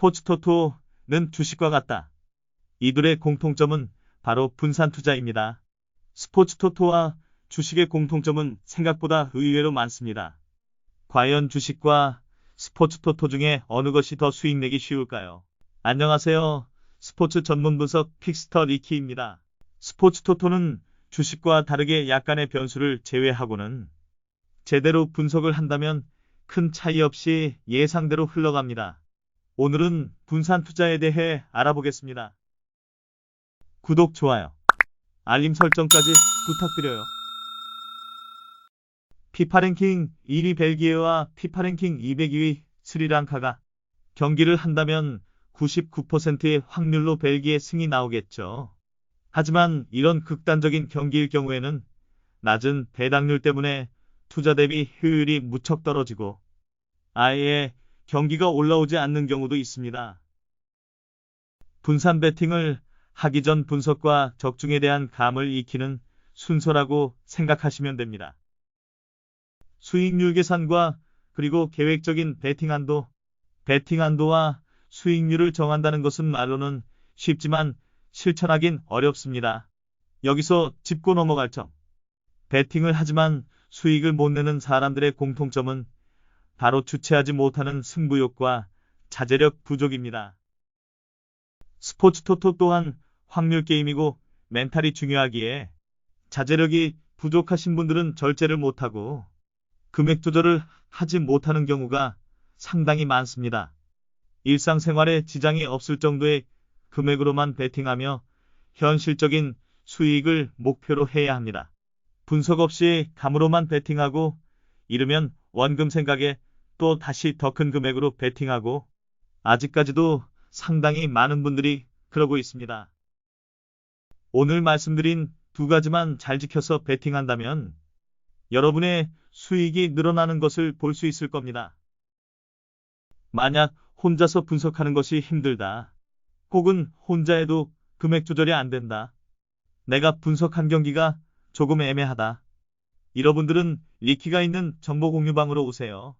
스포츠 토토는 주식과 같다. 이들의 공통점은 바로 분산 투자입니다. 스포츠 토토와 주식의 공통점은 생각보다 의외로 많습니다. 과연 주식과 스포츠 토토 중에 어느 것이 더 수익 내기 쉬울까요? 안녕하세요. 스포츠 전문 분석 픽스터 리키입니다. 스포츠 토토는 주식과 다르게 약간의 변수를 제외하고는 제대로 분석을 한다면 큰 차이 없이 예상대로 흘러갑니다. 오늘은 분산 투자에 대해 알아보겠습니다. 구독, 좋아요, 알림 설정까지 부탁드려요. 피파 랭킹 1위 벨기에와 피파 랭킹 202위 스리랑카가 경기를 한다면 99%의 확률로 벨기에 승이 나오겠죠. 하지만 이런 극단적인 경기일 경우에는 낮은 배당률 때문에 투자 대비 효율이 무척 떨어지고 아예 경기가 올라오지 않는 경우도 있습니다. 분산 베팅을 하기 전 분석과 적중에 대한 감을 익히는 순서라고 생각하시면 됩니다. 수익률 계산과 그리고 계획적인 베팅 한도, 베팅 한도와 수익률을 정한다는 것은 말로는 쉽지만 실천하긴 어렵습니다. 여기서 짚고 넘어갈 점. 베팅을 하지만 수익을 못 내는 사람들의 공통점은 바로 주체하지 못하는 승부욕과 자제력 부족입니다. 스포츠 토토 또한 확률 게임이고 멘탈이 중요하기에 자제력이 부족하신 분들은 절제를 못하고 금액 조절을 하지 못하는 경우가 상당히 많습니다. 일상생활에 지장이 없을 정도의 금액으로만 베팅하며 현실적인 수익을 목표로 해야 합니다. 분석 없이 감으로만 베팅하고 이르면 원금 생각에 또 다시 더 큰 금액으로 베팅하고 아직까지도 상당히 많은 분들이 그러고 있습니다. 오늘 말씀드린 두 가지만 잘 지켜서 베팅한다면 여러분의 수익이 늘어나는 것을 볼 수 있을 겁니다. 만약 혼자서 분석하는 것이 힘들다. 혹은 혼자 해도 금액 조절이 안 된다. 내가 분석한 경기가 조금 애매하다. 여러분들은 리키가 있는 정보 공유방으로 오세요.